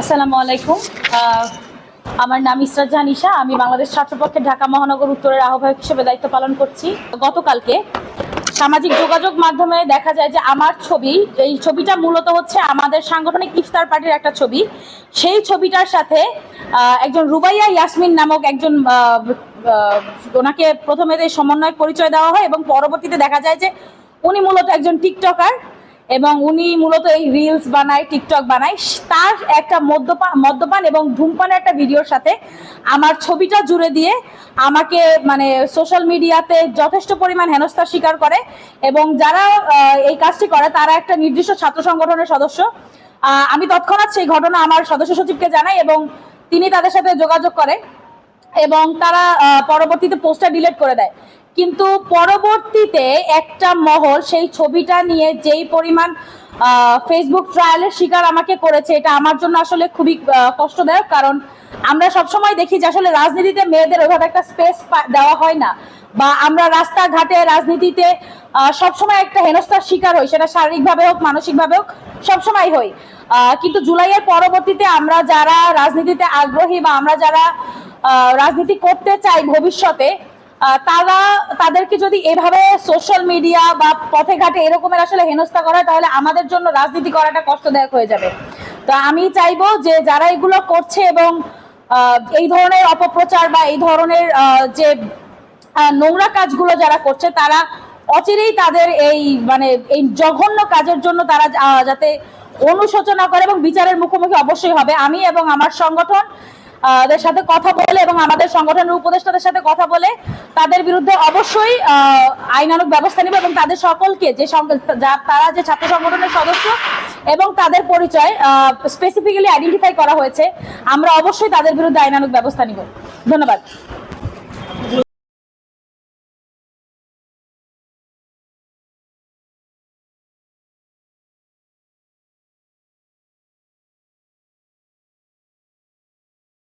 আসসালামু আলাইকুম। আমার নাম ইসরাত জাহান ঈশা আমি বাংলাদেশ ছাত্রপক্ষের ঢাকা মহানগর উত্তরের আহ্বায়ক হিসেবে দায়িত্ব পালন করছি। গতকালকে সামাজিক যোগাযোগ মাধ্যমে দেখা যায় যে আমার ছবি, এই ছবিটা মূলত হচ্ছে আমাদের সাংগঠনিক ইফতার পার্টির একটা ছবি। সেই ছবিটার সাথে একজন রুবাইয়া ইয়াসমিন নামক একজন ওনাকে প্রথমে সমন্বয় পরিচয় দেওয়া হয় এবং পরবর্তীতে দেখা যায় যে উনি মূলত একজন টিকটকার। এবং উনি মূলত এই রিলস বানায় টিকটক বানায়। তার একটা মদ্যপান মদ্যপান এবং ধূমপানের একটা ভিডিওর সাথে আমার ছবিটা জুড়ে দিয়ে আমাকে মানে সোশ্যাল মিডিয়াতে যথেষ্ট পরিমাণ হেনস্থার স্বীকার করে এবং যারা এই কাজটি করে, তারা একটা নির্দিষ্ট ছাত্র সংগঠনের সদস্য। আমি তৎক্ষণাৎ সেই ঘটনা আমার সদস্য সচিবকে জানাই এবং তিনি তাদের সাথে যোগাযোগ করে এবং তারা পরবর্তীতে পোস্টার ডিলিট করে দেয়। কিন্তু পরবর্তীতে একটা মহল সেই ছবিটা নিয়ে যেই পরিমাণ ফেসবুক ট্রায়ালের শিকার আমাকে করেছে, এটা আমার জন্য আসলে খুবই কষ্টদায়ক। কারণ আমরা সবসময় দেখি যে আসলে রাজনীতিতে মেয়েদের ওইভাবে একটা স্পেস দেওয়া হয় না। বা আমরা রাস্তাঘাটে, রাজনীতিতে সবসময় একটা হেনস্থার শিকার হই, সেটা শারীরিকভাবে হোক, মানসিকভাবে হোক, সবসময় হই। কিন্তু জুলাইয়ের পরবর্তীতে আমরা যারা রাজনীতিতে আগ্রহী বা আমরা যারা রাজনীতি করতে চাই ভবিষ্যতে তারা তাদেরকে যদি এভাবে সোশ্যাল মিডিয়া বা পথে ঘাটে এরকমের আসলে হেনস্থা করা তাহলে আমাদের জন্য রাজনীতি করাটা কষ্টদায়ক হয়ে যাবে। তো আমি চাইব যে যারা এগুলো করছে এবং এই ধরনের অপপ্রচার বা এই ধরনের যে নোংরা কাজগুলো যারা করছে, তারা অচিরেই তাদের এই মানে এই জঘন্য কাজের জন্য তারা যাতে অনুশোচনা করে এবং বিচারের মুখোমুখি অবশ্যই হবে। আমি এবং আমার সংগঠন আহ, দের সাথে কথা বলে এবং আমাদের সংগঠনের উপদেষ্টাদের সাথে কথা বলে তাদের বিরুদ্ধে অবশ্যই আইনানুক ব্যবস্থা নেবে এবং তাদের সকলকে যা- তারা যে ছাত্র সংগঠনের সদস্য এবং তাদের পরিচয় স্পেসিফিক্যালি আইডেন্টিফাই করা হয়েছে আমরা অবশ্যই তাদের বিরুদ্ধে আইনানুক ব্যবস্থা নিব। ধন্যবাদ।